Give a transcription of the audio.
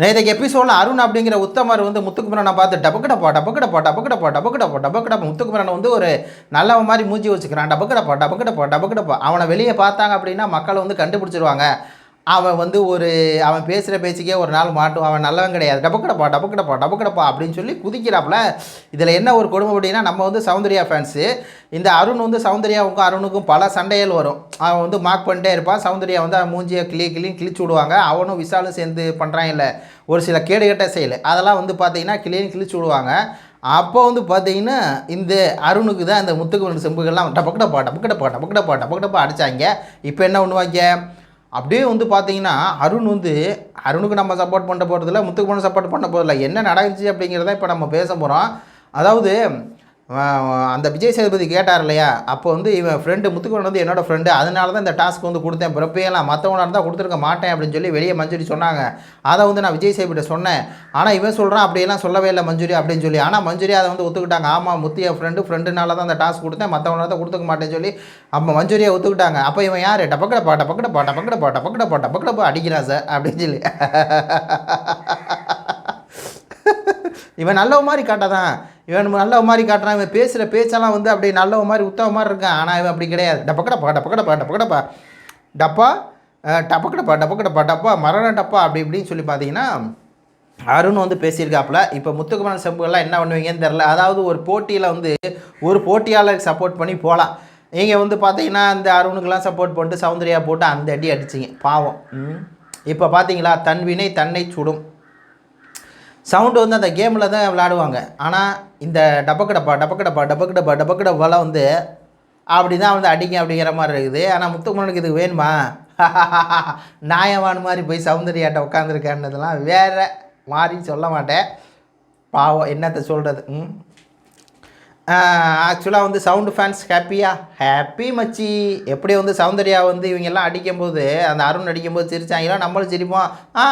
நேற்றைக்கு எபிசோடில் அருண் அப்படிங்கிற உத்தமர் வந்து முத்துக்குமரனை பார்த்து டபக்கடப்பா டபக்கடப்பா டபக்கடப்பா டபக்கடப்பா டபக்கடப்பா. முத்துக்குமரனை வந்து ஒரு நல்ல மாதிரி மூஞ்சி வச்சுக்கிறான். டபக்கடப்பா டபக்கடப்பா டபக்கடப்பா. அவனை வெளியே பார்த்தாங்க அப்படின்னா மக்கள் வந்து கண்டுபிடிச்சிருவாங்க. அவன் வந்து ஒரு அவன் பேசுகிற பேச்சுக்கே ஒரு நாள் மாட்டும். அவன் நல்லவன் கிடையாது. டபக்கடப்பா டபக்கடப்பா டபக்கடப்பா அப்படின்னு சொல்லி குதிக்கிறாப்புல. இதில் என்ன ஒரு கொடுமை அப்படின்னா நம்ம வந்து சௌந்தர்யா ஃபேன்ஸு இந்த அருண் வந்து சௌந்தர்யாவுக்கும் அருணுக்கும் பல சண்டைகள் வரும். அவன் வந்து மார்க் பண்ணிட்டே இருப்பான். சௌந்தர்யா வந்து அவன் மூஞ்சியை கிளி கிளின்னு கிழிச்சு விடுவாங்க. அவனும் விசாலும் சேர்ந்து பண்ணுறான் இல்லை. ஒரு சில கேடுகட்ட செயல். அதெல்லாம் வந்து பார்த்தீங்கன்னா கிளின்னு கிழிச்சு விடுவாங்க. அப்போ வந்து பார்த்தீங்கன்னா இந்த அருணுக்கு தான் இந்த முத்துக்கு செம்புகள்லாம் டபக்கடப்பா டபக்கடப்பா டபக்கடப்பா டபக்கடப்பா அடித்தாங்க இப்போ என்ன பண்ணுவாங்க? அப்படியே வந்து பார்த்தீங்கன்னா அருண் வந்து அருணுக்கு நம்ம சப்போர்ட் பண்ண போகிறதில்ல முத்துக்குமரன் சப்போர்ட் பண்ண போகிறதில்ல என்ன நடந்துச்சு அப்படிங்கிறத இப்போ நம்ம பேச போகிறோம் அதாவது அந்த விஜய் சேதுபதி கேட்டார் இல்லையா அப்போ வந்து இவன் ஃப்ரெண்டு முத்துக்குமரன் வந்து என்னோடய ஃப்ரெண்டு அதனால தான் இந்த டாஸ்க் வந்து கொடுத்தேன். பிறப்பையெல்லாம் மற்றவனாக இருந்தால் கொடுத்துருக்க மாட்டேன் அப்படின்னு சொல்லி வெளியே மஞ்சுரி சொன்னாங்க. அதை வந்து நான் விஜய் சேதுபதிட்ட சொன்னேன். ஆனால் இவன் சொல்கிறான் அப்படியெல்லாம் சொல்லவே இல்லை மஞ்சுரி அப்படின்னு சொல்லி. ஆனால் மஞ்சுரி அதை வந்து ஒத்துக்கிட்டாங்க. ஆமாம் முத்திய ஃப்ரெண்டு ஃப்ரெண்டுனால தான் அந்த டாஸ்க் கொடுத்தேன். மற்றவனால தான் கொடுத்துக்க மாட்டேன்னு சொல்லி அப்போ மஞ்சுரியை ஒத்துக்கிட்டாங்க. அப்போ இவன் யார்? டபக்கடப்பா டபக்கடப்பா பா டபக்கடப்பா பா அடிக்கிறான் சார் அப்படின்னு சொல்லி. இவன் நல்ல மாதிரி காட்டாதான். இவன் நல்ல மாதிரி காட்டுறான் இவன் பேசுகிற பேச்செல்லாம் வந்து அப்படி நல்ல மாதிரி உத்தவ மாதிரி இருக்கான். ஆனால் இவன் அப்படி கிடையாது. டப்பக்கடப்பா டப்பக்கடப்பா டப்பக்கடப்பா டப்பா டப்பக்கடப்பா டப்பக்கடப்பா டப்பா மரண டப்பா அப்படி இப்படின்னு சொல்லி பார்த்தீங்கன்னா அருண் வந்து பேசியிருக்காப்புல. இப்போ முத்துக்குமரன் செம்புகள்லாம் என்ன பண்ணுவீங்கன்னு தெரில அதாவது ஒரு போட்டியில் வந்து ஒரு போட்டியாளருக்கு சப்போர்ட் பண்ணி போகலாம் நீங்கள் வந்து பார்த்தீங்கன்னா அந்த அருணுக்கெல்லாம் சப்போர்ட் பண்ணிட்டு சௌந்தர்யா போட்டு அந்த அடி அடிச்சிங்க. பாவம். இப்போ பார்த்தீங்களா தன் வினை தன்னை சுடும். சவுண்டு வந்து அந்த கேமில் தான் விளாடுவாங்க ஆனால் இந்த டபக்கடப்பா டப்பக்கடப்பா டபக்கடப்பா டபக்கடப்பாலாம் வந்து அப்படி தான் வந்து அடிங்க அப்படிங்கிற மாதிரி இருக்குது. ஆனால் முத்துக்குமரனுக்கு இது வேணுமா? நாயவான் மாதிரி போய் சௌந்தர்யாட்ட உட்காந்துருக்கேன்னதெல்லாம் வேறு மாதிரி சொல்ல மாட்டேன். பாவம் என்னத்தை சொல்கிறது ம். ஆக்சுவலாக வந்து சவுண்டு ஃபேன்ஸ் ஹாப்பியா ஹாப்பி மச்சி. எப்படி வந்து சௌந்தர்யா வந்து இவங்கெல்லாம் அடிக்கும்போது அந்த அருண் அடிக்கும்போது சிரிச்சாங்களோ நம்மளும் சிரிப்போம். ஆ